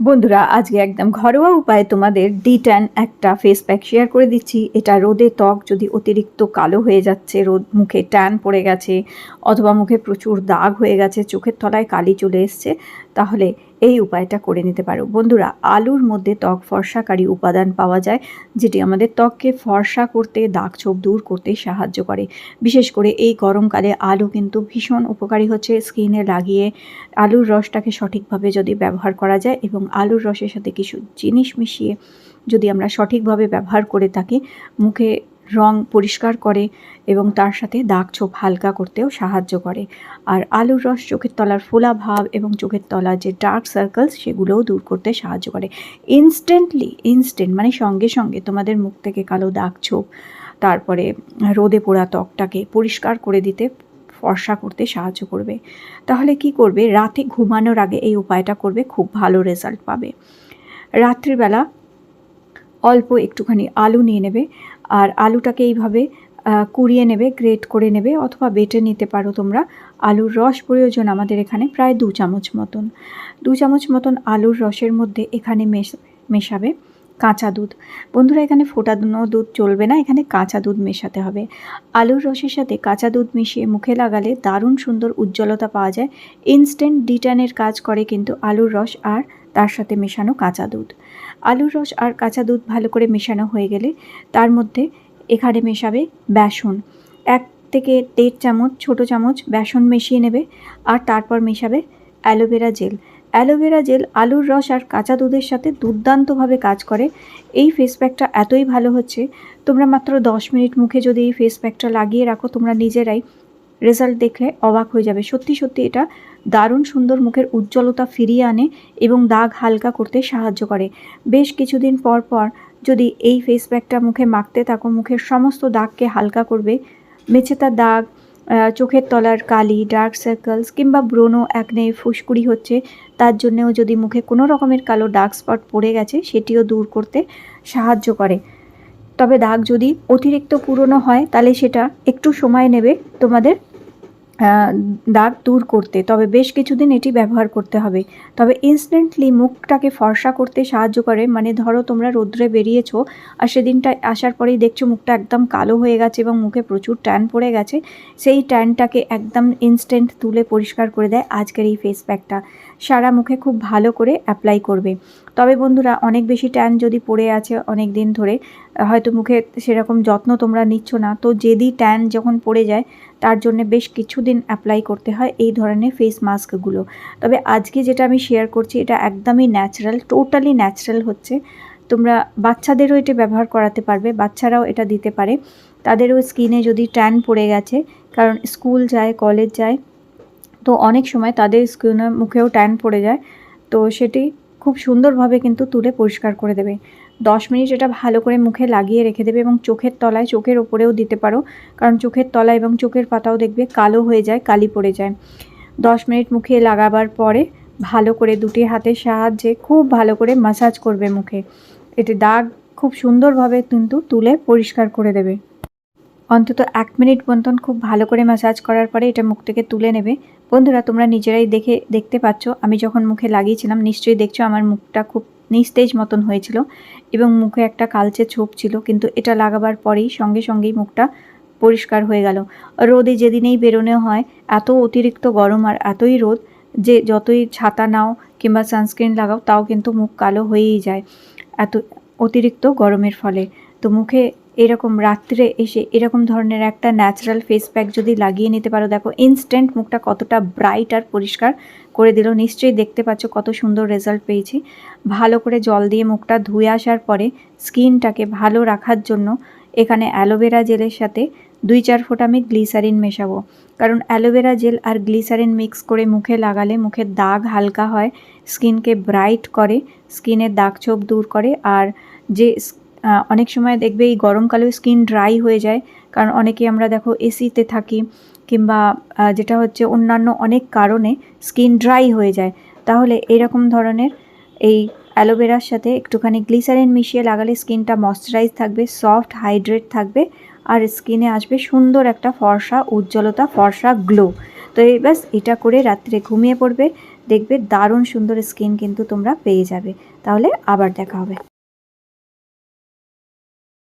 বন্ধুরা, আজকে একদম ঘরোয়া উপায়ে তোমাদের ডি ট্যান একটা ফেস প্যাক শেয়ার করে দিচ্ছি। এটা রোদে ত্বক যদি অতিরিক্ত কালো হয়ে যাচ্ছে, রোদ মুখে ট্যান পড়ে গেছে, অথবা মুখে প্রচুর দাগ হয়ে গেছে, চোখের তলায় কালি চলে এসছে, তাহলে এই উপায়টা করে নিতে পারো। বন্ধুরা, আলুর মধ্যে ত্বক ফর্সাকারী উপাদান পাওয়া যায়, যেটি আমাদের ত্বককে ফর্সা করতে দাগ ছোপ দূর করতে সাহায্য করে। বিশেষ করে এই গরমকালে আলু কিন্তু ভীষণ উপকারী হচ্ছে স্কিনে লাগিয়ে। আলুর রসটাকে সঠিকভাবে যদি ব্যবহার করা যায় এবং আলুর রসের সাথে কিছু জিনিস মিশিয়ে যদি আমরা সঠিকভাবে ব্যবহার করে থাকি, মুখে রং পরিষ্কার করে এবং তার সাথে দাগ ছোপ হালকা করতেও সাহায্য করে। আর আলুর রস চোখের তলার ফোলা ভাব এবং চোখের তলার যে ডার্ক সার্কেলস সেগুলোও দূর করতে সাহায্য করে। ইনস্ট্যান্টলি ইনস্ট্যান্ট মানে সঙ্গে সঙ্গে তোমাদের মুখ থেকে কালো দাগ ছোপ, তারপরে রোদে পোড়া ত্বকটাকে পরিষ্কার করে দিতে ফর্সা করতে সাহায্য করবে। তাহলে কি করবে? রাতে ঘুমানোর আগে এই উপায়টা করবে, খুব ভালো রেজাল্ট পাবে। রাত্রিবেলা অল্প একটুখানি আলু নিয়ে নেবে আর আলুটাকে এইভাবে কুড়িয়ে নেবে গ্রেট করে নেবে অথবা বেটে নিতে পারো তোমরা। আলুর রস প্রয়োজন আমাদের এখানে প্রায় দু চামচ মতন। দু চামচ মতন আলুর রসের মধ্যে এখানে মেশ, মেশাবে। কাঁচা দুধ। বন্ধুরা, এখানে ফোটানো দুধ চলবে না, এখানে কাঁচা দুধ মেশাতে হবে। আলুর রসের সাথে কাঁচা দুধ মিশিয়ে মুখে লাগালে দারুণ সুন্দর উজ্জ্বলতা পাওয়া যায়। ইনস্ট্যান্ট ডিটানের কাজ করে কিন্তু আলুর রস আর তার সাথে মেশানো কাঁচা দুধ। আলুর রস আর কাঁচা দুধ ভালো করে মেশানো হয়ে গেলে তার মধ্যে এখানে মেশাবে বেসন। এক থেকে দেড় চামচ, ছোট চামচ বেসন মিশিয়ে নেবে। আর তারপর মেশাবে aloe vera gel. Aloe vera gel, আলুর রস আর কাঁচা দুধের সাথে দুর্দান্তভাবে কাজ করে। এই ফেস প্যাকটা এতই ভালো হচ্ছে, তোমরা মাত্র দশ মিনিট মুখে যদি এই ফেস প্যাকটা লাগিয়ে রাখো, তোমরা নিজেরাই রেজাল্ট দেখে অবাক হয়ে যাবে। সত্যি সত্যি এটা দারুণ সুন্দর মুখের উজ্জ্বলতা ফিরিয়ে আনে এবং দাগ হালকা করতে সাহায্য করে। বেশ কিছুদিন পর পর যদি এই ফেস প্যাকটা মুখে মাখতে থাকো, মুখের সমস্ত দাগকে হালকা করবে মেছেতা দাগ চোখের তলার কালি ডার্ক সার্কেলস কিংবা ব্রোনো একনে ফুসকুড়ি হচ্ছে, তার জন্যেও যদি মুখে কোনো রকমের কালো ডার্ক স্পট পড়ে গেছে, সেটিও দূর করতে সাহায্য করে। তবে দাগ যদি অতিরিক্ত পুরনো হয়, তাহলে সেটা একটু সময় নেবে তোমাদের দাগ দূর করতে, তবে বেশ কিছুদিন এটি ব্যবহার করতে হবে। তবে ইনস্ট্যান্টলি মুখটাকে ফর্সা করতে সাহায্য করে মানে ধরো তোমরা রোদ্রে বেরিয়েছো আর সেদিনটা আসার পরেই দেখছ মুখটা একদম কালো হয়ে গেছে এবং মুখে প্রচুর ট্যান পড়ে গেছে। সেই ট্যানটাকে একদম ইনস্ট্যান্ট তুলে পরিষ্কার করে দেয় আজকের এই ফেস প্যাকটা সারা মুখে খুব ভালো করে অ্যাপ্লাই করবে। তবে বন্ধুরা, অনেক বেশি ট্যান যদি পড়ে আছে অনেক দিন ধরে হয়তো মুখে সেরকম যত্ন তোমরা নিচ্ছ না। তো যেদি ট্যান যখন পড়ে যায়, তার জন্য বেশ কিছুদিন অ্যাপ্লাই করতে হয় এই ধরনের ফেস মাস্কগুলো তবে আজকে যেটা আমি শেয়ার করছি, এটা একদমই ন্যাচারাল টোটালি ন্যাচারাল হচ্ছে। তোমরা বাচ্চাদেরও এটা ব্যবহার করাতে পারবে, বাচ্চারাও এটা দিতে পারে। তাদেরও স্কিনে যদি ট্যান পড়ে গেছে, কারণ স্কুল যায় কলেজ যায়, তো অনেক সময় তাদের স্কিনে মুখেও ট্যান পড়ে যায়, তো সেটি খুব সুন্দরভাবে কিন্তু তুলে পরিষ্কার করে দেবে। দশ মিনিট এটা ভালো করে মুখে লাগিয়ে রেখে দেবে এবং চোখের তলায়, চোখের ওপরেও দিতে পারো। কারণ চোখের তলা এবং চোখের পাতাও দেখবে কালো হয়ে যায়, কালি পড়ে যায়। দশ মিনিট মুখে লাগাবার পরে ভালো করে দুটি হাতের সাহায্যে খুব ভালো করে মাসাজ করবে মুখে। এতে দাগ খুব সুন্দরভাবে কিন্তু তুলে পরিষ্কার করে দেবে। অন্তত এক মিনিট মতন খুব ভালো করে ম্যাসাজ করার পরে এটা মুখ থেকে তুলে নেবে। বন্ধুরা, তোমরা নিজেরাই দেখে, দেখতে পাচ্ছ। আমি যখন মুখে লাগিয়েছিলাম, নিশ্চয়ই দেখছ আমার মুখটা খুব নিস্তেজ মতন হয়েছিল এবং মুখে একটা কালচে ছোপ ছিল, কিন্তু এটা লাগাবার পরেই সঙ্গে সঙ্গেই মুখটা পরিষ্কার হয়ে গেল। রোদে যেদিনেই বেরোনো হয়, এত অতিরিক্ত গরম আর এতই রোদ যে যতই ছাতা নাও কিংবা সানস্ক্রিন লাগাও, তাও কিন্তু মুখ কালো হয়েই যায়, এত অতিরিক্ত গরমের ফলে। তো মুখে এরকম রাত্রে এসে এরকম ধরনের একটা ন্যাচারাল ফেস প্যাক যদি লাগিয়ে নিতে পারো, দেখো ইনস্ট্যান্ট মুখটা কতটা ব্রাইট আর পরিষ্কার করে দিল। নিশ্চয়ই দেখতে পাচ্ছ কত সুন্দর রেজাল্ট পেয়েছি। ভালো করে জল দিয়ে মুখটা ধুয়ে আসার পরে স্কিনটাকে ভালো রাখার জন্য এখানে অ্যালোভেরা জেলের সাথে দুই চার ফোঁটা আমি গ্লিসারিন মেশাবো। কারণ অ্যালোভেরা জেল আর গ্লিসারিন মিক্স করে মুখে লাগালে মুখের দাগ হালকা হয় স্কিনকে ব্রাইট করে স্কিনের দাগ ছোপ দূর করে, আর যে অনেক সময় দেখবে এই গরমকালে স্কিন ড্রাই হয়ে যায়। কারণ অনেকে আমরা দেখো এসিতে থাকি কিংবা যেটা হচ্ছে অন্যান্য অনেক কারণে স্কিন ড্রাই হয়ে যায়। তাহলে এরকম ধরনের এই অ্যালোভেরার সাথে একটুখানি গ্লিসারিন মিশিয়ে লাগালে স্কিনটা ময়শ্চারাইজ থাকবে, সফট হাইড্রেট থাকবে আর স্কিনে আসবে সুন্দর একটা ফর্সা, উজ্জ্বলতা, ফর্সা গ্লো। তো এই ব্যাস, এটা করে রাত্রে ঘুমিয়ে পড়বে, দেখবে দারুণ সুন্দর স্কিন কিন্তু তোমরা পেয়ে যাবে। তাহলে আবার দেখা হবে।